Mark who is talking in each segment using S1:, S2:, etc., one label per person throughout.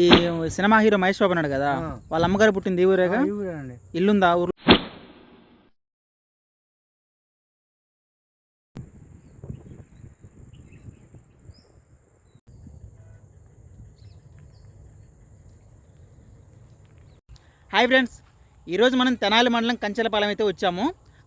S1: ఈ cinema hero Mahesh Babu ఉన్నాడు కదా. వాళ్ళ అమ్మగారు పుట్టింది ఊరేగా? ఇల్లుందా ఊరు? హాయ్ ఫ్రెండ్స్ ఈరోజు మనం తెనాలి మండలం కంచెలపాలెం అయితే వచ్చాము.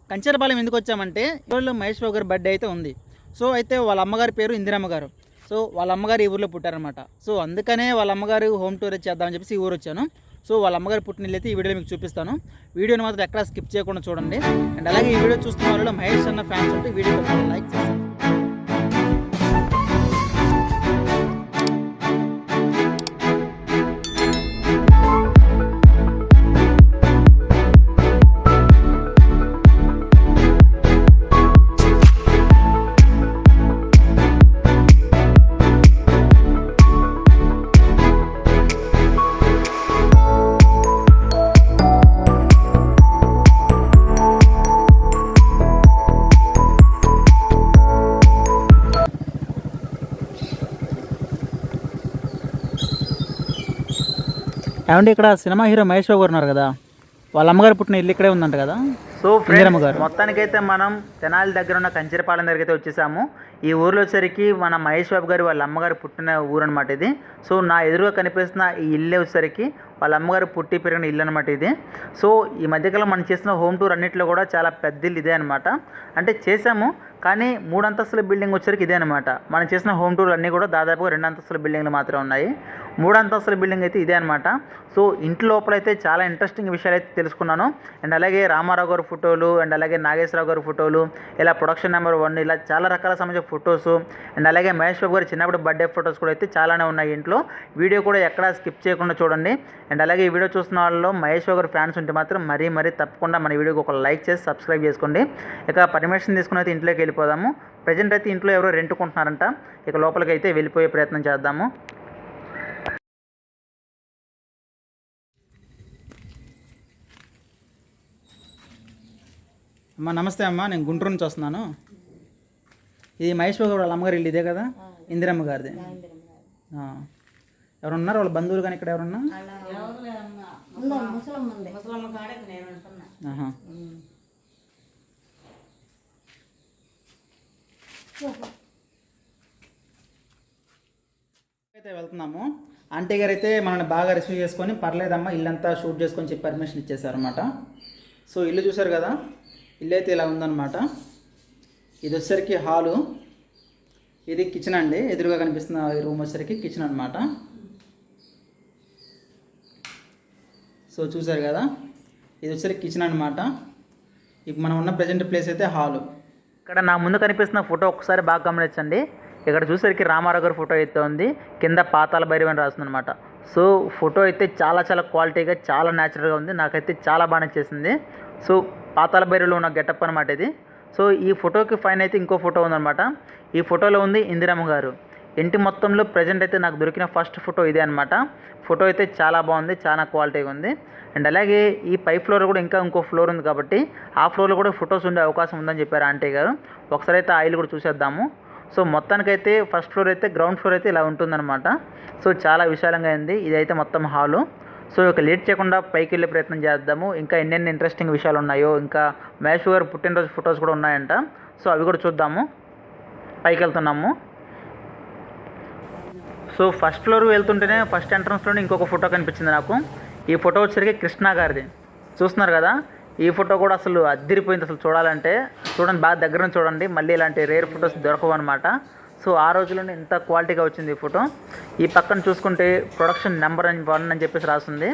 S1: కంచెలపాలెం ఎందుకు వచ్చామంటే ఈరోజు మహేష్ బాబు గారి బర్త్డే అయితే ఉంది. సో అయితే వాళ్ళ అమ్మగారి పేరు ఇందిరమ్మ గారు. సో వాళ్ళ అమ్మగారు ఈ ఊరిలో పుట్టారనమాట సో అందుకనే వాళ్ళ అమ్మగారు హోమ్ టూర్ చేద్దామని చెప్పేసి ఈ ఊరు వచ్చాను. సో వాళ్ళ అమ్మగారు పుట్టిన ఇల్లు అయితే ఈ వీడియోలో మీకు చూపిస్తాను. వీడియోని మాత్రం ఎక్కడ స్కిప్ చేయకుండా చూడండి. అండ్ అలాగే ఈ వీడియో చూస్తున్న వాళ్ళు మహేష్ అన్న ఫ్యాన్స్ ఉంటే వీడియో లైక్ చేస్తాను ఏమంటే ఇక్కడ సినిమా హీరో మహేష్ బాబు గారు ఉన్నారు కదా వాళ్ళ అమ్మగారు పుట్టిన ఇల్లు ఇక్కడే ఉందంట కదా? సో
S2: ఫ్రెండ్స్,
S1: గారు.
S2: మొత్తానికైతే మనం తెనాలి దగ్గర ఉన్న కంచిరపాలెం దగ్గర అయితే వచ్చేసాము. ఈ ఊర్లో వచ్చేసరికి మన మహేష్ బాబు గారి వాళ్ళ అమ్మగారు పుట్టిన ఊరు అనమాట ఇది. సో నా ఎదురుగా కనిపిస్తున్న ఈ ఇల్లు వచ్చేసరికి వాళ్ళ అమ్మగారు పుట్టి పెరిగిన ఇల్లు అనమాట ఇది. సో ఈ మధ్యకాలం మనం చేసిన హోమ్ టూర్ అన్నింటిలో కూడా చాలా పెద్ద ఇల్లు ఇదే అనమాట అంటే చేసాము కానీ మూడు అంతస్తుల బిల్డింగ్ వచ్చేసరికి ఇదే అనమాట మనం చేసిన హోమ్ టూర్ అన్నీ కూడా దాదాపుగా రెండు అంతస్తుల బిల్డింగ్లు మాత్రమే ఉన్నాయి. మూడు అంతస్తుల బిల్డింగ్ అయితే ఇదే అనమాట సో ఇంటి లోపలైతే చాలా ఇంట్రెస్టింగ్ విషయాలు అయితే తెలుసుకున్నాను. అండ్ అలాగే రామారావు గారి ఫోటోలు అండ్ అలాగే నాగేశ్వరరావు గారి ఫోటోలు ఇలా ప్రొడక్షన్ నెంబర్ వన్ ఇలా చాలా రకాల సంబంధించిన ఫొటోస్ అండ్ అలాగే మహేష్ బాబు గారి చిన్నప్పుడు బర్త్డే ఫొటోస్ కూడా అయితే చాలానే ఉన్నాయి ఇంట్లో. వీడియో కూడా ఎక్కడా స్కిప్ చేయకుండా చూడండి. అండ్ అలాగే ఈ వీడియో చూస్తున్న వాళ్ళు మహేష్ బాబు ఫ్యాన్స్ ఉంటే మాత్రం మరీ మరీ తప్పకుండా మన వీడియోకి ఒక లైక్ చేసి సబ్స్క్రైబ్ చేసుకోండి. ఇక పర్మిషన్ తీసుకుని అయితే ఇంట్లోకి వెళ్ళిపోదాము. ప్రజెంట్ అయితే ఇంట్లో ఎవరో రెంట్కుంటున్నారంట ఇక లోపలికి అయితే వెళ్ళిపోయే ప్రయత్నం చేద్దాము.
S1: అమ్మ నమస్తే అమ్మ నేను గుంటూరు నుంచి వస్తున్నాను. ఇది మహేష్ బాబు వాళ్ళ అమ్మగారు ఇల్లు ఇదే కదా? ఇందిరమ్మ గారిది. ఆ. ఎవరు ఉన్నారు వాళ్ళ బంధువులు కానీ ఇక్కడ ఎవరున్నా. అయితే వెళ్తున్నాము. ఆంటీ గారు అయితే మనల్ని బాగా రిసీవ్ చేసుకొని పర్లేదమ్మా ఇల్లంతా షూట్ చేసుకొని చెప్పి పర్మిషన్ ఇచ్చేసారన్నమాట సో ఇల్లు చూసారు కదా? ఇల్లు అయితే ఇలా ఉందన్నమాట. ఇది వచ్చేసరికి హాలు. ఇది కిచెన్ అండి. ఎదురుగా కనిపిస్తున్న ఈ రూమ్ వచ్చేసరికి కిచెన్ అనమాట సో చూసారు కదా ఇది వచ్చేసరికి కిచెన్ అనమాట ఇప్పుడు మనం ఉన్న ప్రజెంట్ ప్లేస్ అయితే హాలు.
S2: ఇక్కడ నా ముందు కనిపిస్తున్న ఫోటో ఒకసారి బాగా గమనించండి. ఇక్కడ చూసరికి రామారావు గారి ఫోటో అయితే ఉంది. కింద పాతాల భైరవి అని రాస్తుందనమాట సో ఫోటో అయితే చాలా చాలా క్వాలిటీగా చాలా న్యాచురల్గా ఉంది. నాకైతే చాలా బాగా నచ్చేసింది. సో పాతాల బైరులో ఉన్న గెటప్ అనమాట ఇది. సో ఈ ఫోటోకి ఫైన్ అయితే ఇంకో ఫోటో ఉందన్నమాట. ఈ ఫోటోలో ఉంది ఇందిరమ్మ గారు. ఇంటి మొత్తంలో ప్రజెంట్ అయితే నాకు దొరికిన ఫస్ట్ ఫోటో ఇదే అనమాట ఫోటో అయితే చాలా బాగుంది చాలా క్వాలిటీగా ఉంది. అండ్ అలాగే ఈ పై ఫ్లోర్ కూడా ఇంకా ఇంకో ఫ్లోర్ ఉంది కాబట్టి ఆ ఫ్లోర్లో కూడా ఫొటోస్ ఉండే అవకాశం ఉందని చెప్పారు ఆంటీ గారు. ఒకసారి అయితే ఆయిల్ కూడా చూసేద్దాము. సో మొత్తానికైతే ఫస్ట్ ఫ్లోర్ అయితే గ్రౌండ్ ఫ్లోర్ అయితే ఇలా ఉంటుందన్నమాట. సో చాలా విశాలంగా అయింది. ఇదైతే మొత్తం హాలు సో ఇక లేట్ చేయకుండా పైకి వెళ్ళే ప్రయత్నం చేద్దాము. ఇంకా ఎన్నెన్ని ఇంట్రెస్టింగ్ విషయాలు ఉన్నాయో ఇంకా మహేష్ గారు పుట్టినరోజు ఫొటోస్ కూడా ఉన్నాయంట. సో అవి కూడా చూద్దాము. పైకి వెళ్తున్నాము. సో ఫస్ట్ ఫ్లోర్ వెళ్తుంటేనే ఫస్ట్ ఎంట్రన్స్లోనే ఇంకొక ఫోటో కనిపించింది నాకు. ఈ ఫోటో వచ్చేసరికి కృష్ణ గారిది. చూస్తున్నారు కదా? ఈ ఫోటో కూడా అసలు అద్దరిపోయింది అసలు చూడాలంటే. చూడండి బాగా దగ్గర నుంచి చూడండి. మళ్ళీ ఇలాంటి రేర్ ఫొటోస్ దొరకవు అనమాట సో ఆ రోజుల్లోనే ఇంత క్వాలిటీగా వచ్చింది ఈ ఫోటో. ఈ పక్కన చూసుకుంటే ప్రొడక్షన్ నెంబర్ అని వన్ అని చెప్పేసి రాస్తుంది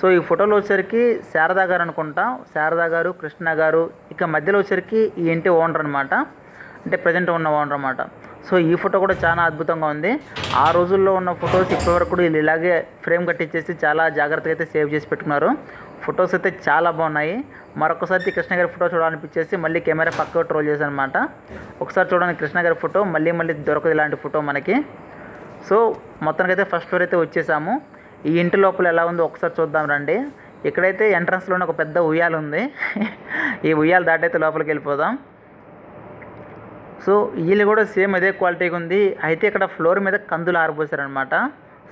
S2: సో ఈ ఫోటోలో వచ్చేసరికి శారదా గారు అనుకుంటా. శారదా గారు కృష్ణ గారు ఇక మధ్యలో వచ్చేసరికి ఈ ఇంటి ఓనర్ అనమాట అంటే ప్రజెంట్ ఉన్న ఓనర్ అనమాట సో ఈ ఫోటో కూడా చాలా అద్భుతంగా ఉంది. ఆ రోజుల్లో ఉన్న ఫొటోస్ ఇప్పటివరకు కూడా వీళ్ళు ఇలాగే ఫ్రేమ్ కట్టించేసి చాలా జాగ్రత్తగా అయితే సేవ్ చేసి పెట్టుకున్నారు. ఫొటోస్ అయితే చాలా బాగున్నాయి. మరొకసారి కృష్ణ గారి ఫోటో చూడాలనిపించేసి మళ్ళీ కెమెరా పక్క ట్రోల్ చేశాను అనమాట ఒకసారి చూడండి కృష్ణ గారి ఫోటో మళ్ళీ మళ్ళీ దొరకదు ఇలాంటి ఫోటో మనకి. సో మొత్తానికైతే ఫస్ట్ ఫ్లోర్ అయితే వచ్చేసాము. ఈ ఇంటి లోపల ఎలా ఉందో ఒకసారి చూద్దాం రండి. ఇక్కడైతే ఎంట్రన్స్లోనే ఒక పెద్ద ఉయ్యాల ఉంది. ఈ ఉయ్యాల దాటైతే లోపలికి వెళ్ళిపోదాం. సో వీళ్ళు కూడా సేమ్ అదే క్వాలిటీగా ఉంది. అయితే ఇక్కడ ఫ్లోర్ మీద కందులు ఆరబోసారనమాట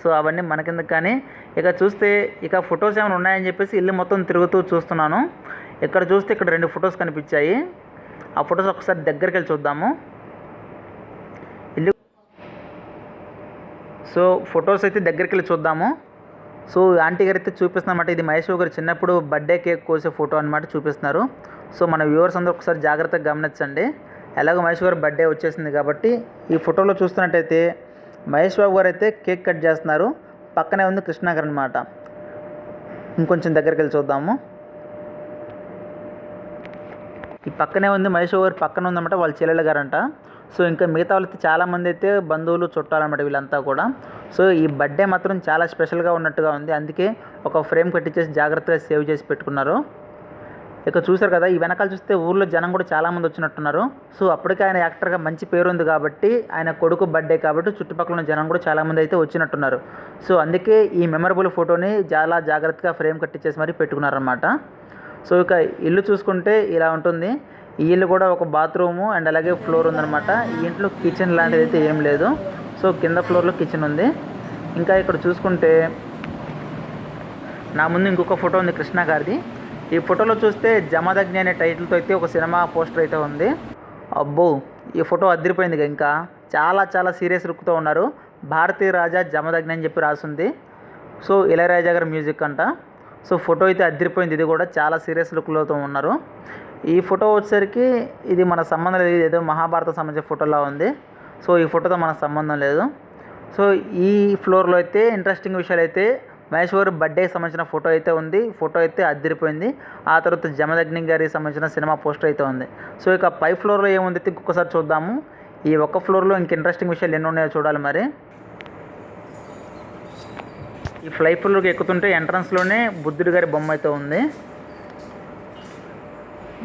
S2: సో అవన్నీ మనకిందుకు కానీ ఇక చూస్తే ఇక ఫొటోస్ ఏమైనా ఉన్నాయని చెప్పేసి ఇల్లు మొత్తం తిరుగుతూ చూస్తున్నాను. ఇక్కడ చూస్తే ఇక్కడ రెండు ఫొటోస్ కనిపించాయి. ఆ ఫొటోస్ ఒకసారి దగ్గరికి వెళ్ళి చూద్దాము. ఇల్లు సో ఫొటోస్ అయితే దగ్గరికి వెళ్ళి చూద్దాము. సో ఆంటీ గారు అయితే చూపిస్తున్నమాట ఇది మహేష్ గారు చిన్నప్పుడు బర్త్డే కేక్ కోసే ఫోటో అనమాట చూపిస్తున్నారు. సో మన వ్యూవర్స్ అందరూ ఒకసారి జాగ్రత్తగా గమనించండి. ఎలాగో మహేష్ గారు బర్త్డే వచ్చేసింది కాబట్టి ఈ ఫోటోలో చూస్తున్నట్టయితే మహేష్ బాబు గారు అయితే కేక్ కట్ చేస్తున్నారు. పక్కనే ఉంది కృష్ణాగర్ అనమాట ఇంకొంచెం దగ్గరికి వెళ్ళి చూద్దాము. ఈ పక్కనే ఉంది మహేష్ బాబు గారు పక్కన ఉందన్నమాట వాళ్ళ చెల్లెలు గారంట. సో ఇంకా మిగతా వాళ్ళైతే చాలామంది అయితే బంధువులు చుట్టాలన్నమాట వీళ్ళంతా కూడా. సో ఈ బర్త్డే మాత్రం చాలా స్పెషల్గా ఉన్నట్టుగా ఉంది. అందుకే ఒక ఫ్రేమ్ కట్టించేసి జాగ్రత్తగా సేవ్ చేసి పెట్టుకున్నారు. ఇక చూశారు కదా ఈ వెనకాల చూస్తే ఊర్లో జనం కూడా చాలామంది వచ్చినట్టున్నారు. సో అప్పటికే ఆయన యాక్టర్గా మంచి పేరు ఉంది కాబట్టి ఆయన కొడుకు బర్త్డే కాబట్టి చుట్టుపక్కల ఉన్న జనం కూడా చాలామంది అయితే వచ్చినట్టున్నారు. సో అందుకే ఈ మెమరబుల్ ఫోటోని చాలా జాగ్రత్తగా ఫ్రేమ్ కట్టించేసి మరీ పెట్టుకున్నారనమాట సో ఇక ఇల్లు చూసుకుంటే ఇలా ఉంటుంది. ఈ ఇల్లు కూడా ఒక బాత్రూము అండ్ అలాగే ఫ్లోర్ ఉందన్నమాట. ఈ ఇంట్లో కిచెన్ లాంటిది అయితే ఏం లేదు. సో కింద ఫ్లోర్లో కిచెన్ ఉంది. ఇంకా ఇక్కడ చూసుకుంటే నా ముందు ఇంకొక ఫోటో ఉంది కృష్ణ గారిది. ఈ ఫోటోలో చూస్తే జమదగ్ని అనే టైటిల్తో అయితే ఒక సినిమా పోస్టర్ అయితే ఉంది. అబ్బో ఈ ఫోటో అదిరిపోయింది ఇంకా. చాలా చాలా సీరియస్ లుక్తో ఉన్నారు. భారతీయ రాజా జమదగ్ని అని చెప్పి రాసింది. సో ఇళయరాజా గారి మ్యూజిక్ అంట. సో ఫోటో అయితే అదిరిపోయింది. ఇది కూడా చాలా సీరియస్ లుక్లతో ఉన్నారు. ఈ ఫోటో వచ్చేసరికి ఇది మన సంబంధం లేదు. ఏదో మహాభారత సంబంధించిన ఫోటోలా ఉంది. సో ఈ ఫోటోతో మనకు సంబంధం లేదు. సో ఈ ఫ్లోర్లో అయితే ఇంట్రెస్టింగ్ విషయాలు అయితే మహేష్ గారు బర్త్డేకి సంబంధించిన ఫోటో అయితే ఉంది. ఫోటో అయితే అద్దరిపోయింది. ఆ తర్వాత జమదగ్ని గారికి సంబంధించిన సినిమా పోస్టర్ అయితే ఉంది. సో ఇక పై ఫ్లోర్లో ఏముంది అయితే ఇంకొకసారి చూద్దాము. ఈ ఒక్క ఫ్లోర్లో ఇంక ఇంట్రెస్టింగ్ విషయాలు ఎన్ని ఉన్నాయో చూడాలి మరి. ఈ ఫ్లై ఫ్లోర్కి ఎక్కుతుంటే ఎంట్రన్స్లోనే బుద్ధుడి గారి బొమ్మ అయితే ఉంది.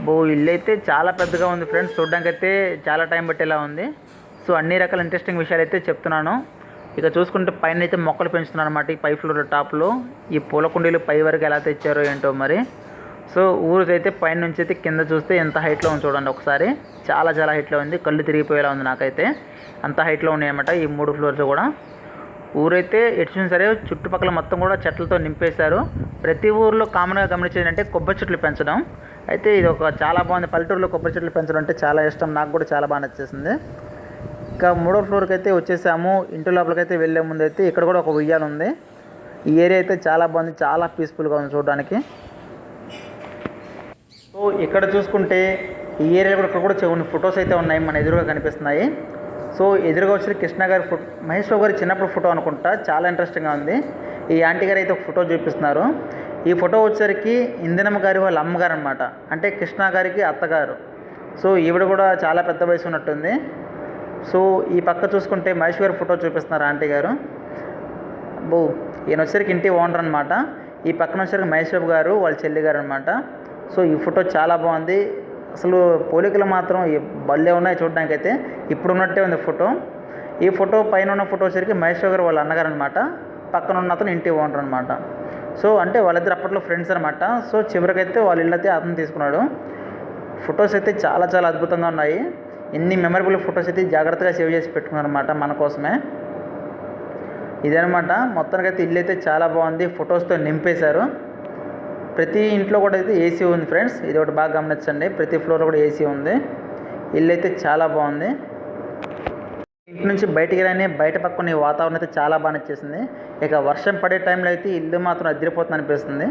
S2: బో ఇల్లు అయితే చాలా పెద్దగా ఉంది ఫ్రెండ్స్. చూడడానికి అయితే చాలా టైం పట్టేలా ఉంది. సో అన్ని రకాల ఇంట్రెస్టింగ్ విషయాలు అయితే చెప్తున్నాను. ఇక చూసుకుంటే పైన అయితే మొక్కలు పెంచుతున్నాను అనమాట ఈ పై ఫ్లోర్ టాప్లో. ఈ పూల కుండీలు పై వరకు ఎలా తెచ్చారో ఏంటో మరి. సో ఊరు అయితే పైన నుంచి అయితే కింద చూస్తే ఎంత హైట్లో ఉంది చూడండి ఒకసారి. చాలా చాలా హైట్లో ఉంది. కళ్ళు తిరిగిపోయేలా ఉంది నాకైతే. అంత హైట్లో ఉన్నాయన్నమాట ఈ మూడు ఫ్లోర్స్ కూడా. ఊరైతే ఎటు చూసినా సరే చుట్టుపక్కల మొత్తం కూడా చెట్లతో నింపేశారు. ప్రతి ఊర్లో కామన్గా గమనించేది అంటే కొబ్బరి చెట్లు పెంచడం. అయితే ఇది ఒక చాలా బాగుంది. పల్లెటూరులో కొబ్బరి చెట్లు పెంచడం అంటే చాలా ఇష్టం. నాకు కూడా చాలా బాగా నచ్చేసింది. ఇంకా మూడో ఫ్లోర్కి అయితే వచ్చేసాము. ఇంటి లోపలికి అయితే వెళ్ళే ముందు అయితే ఇక్కడ కూడా ఒక ఉయ్యాల ఉంది. ఈ ఏరియా అయితే చాలా బాగుంది. చాలా పీస్ఫుల్గా ఉంది చూడడానికి. సో ఇక్కడ చూసుకుంటే ఈ ఏరియా కూడా ఇక్కడ కూడా కొన్ని ఫొటోస్ అయితే ఉన్నాయి. మన ఎదురుగా కనిపిస్తున్నాయి. సో ఎదురుగా వచ్చి కృష్ణ గారి ఫోటో మహేష్ బాబు గారి చిన్నప్పుడు ఫోటో అనుకుంటా. చాలా ఇంట్రెస్టింగ్గా ఉంది. ఈ ఆంటీ గారు అయితే ఒక ఫోటో చూపిస్తున్నారు. ఈ ఫోటో వచ్చేసరికి ఇందినమ్మ గారి వాళ్ళ అమ్మగారు అనమాట అంటే కృష్ణ గారికి అత్తగారు. సో ఈవిడ కూడా చాలా పెద్ద వయసు ఉన్నట్టుంది. సో ఈ పక్క చూసుకుంటే మహేష్ గారి ఫోటో చూపిస్తున్నారు ఆంటీ గారు. బో ఈయన వచ్చరికి ఇంటి ఓనర్ అనమాట ఈ పక్కన వచ్చరికి మహేష్ బాబు గారు వాళ్ళ చెల్లి గారు అనమాట సో ఈ ఫోటో చాలా బాగుంది. అసలు పోలికలు మాత్రం ఈ భలే ఉన్నాయి చూడడానికి అయితే ఇప్పుడు ఉన్నట్టే ఉంది ఫోటో. ఈ ఫోటో పైన ఉన్న ఫోటో వచ్చరికి మహేష్ బాబు గారు వాళ్ళ అన్నగారు అనమాట పక్కన ఉన్న అతను ఇంటి ఓనర్ అనమాట సో అంటే వాళ్ళిద్దరు అప్పట్లో ఫ్రెండ్స్ అనమాట సో చివరికైతే వాళ్ళ ఇల్లు అయితే అతను తీసుకున్నాడు. ఫొటోస్ అయితే చాలా చాలా అద్భుతంగా ఉన్నాయి. ఎన్ని మెమరబుల్ ఫొటోస్ అయితే జాగ్రత్తగా సేవ్ చేసి పెట్టుకున్నారనమాట మన కోసమే. ఇదనమాట మొత్తానికి అయితే ఇల్లు అయితే చాలా బాగుంది. ఫొటోస్తో నింపేశారు. ప్రతి ఇంట్లో కూడా అయితే ఏసీ ఉంది ఫ్రెండ్స్. ఇది ఒకటి బాగా గమనించండి. ప్రతి ఫ్లోర్లో కూడా ఏసీ ఉంది. ఇల్లు అయితే చాలా బాగుంది. ఇంటి నుంచి బయటికి రాని బయట పక్కన వాతావరణం అయితే చాలా బాగా నచ్చేసింది. ఇక వర్షం పడే టైంలో అయితే ఇల్లు మాత్రం అదిరిపోతుంది అనిపిస్తుంది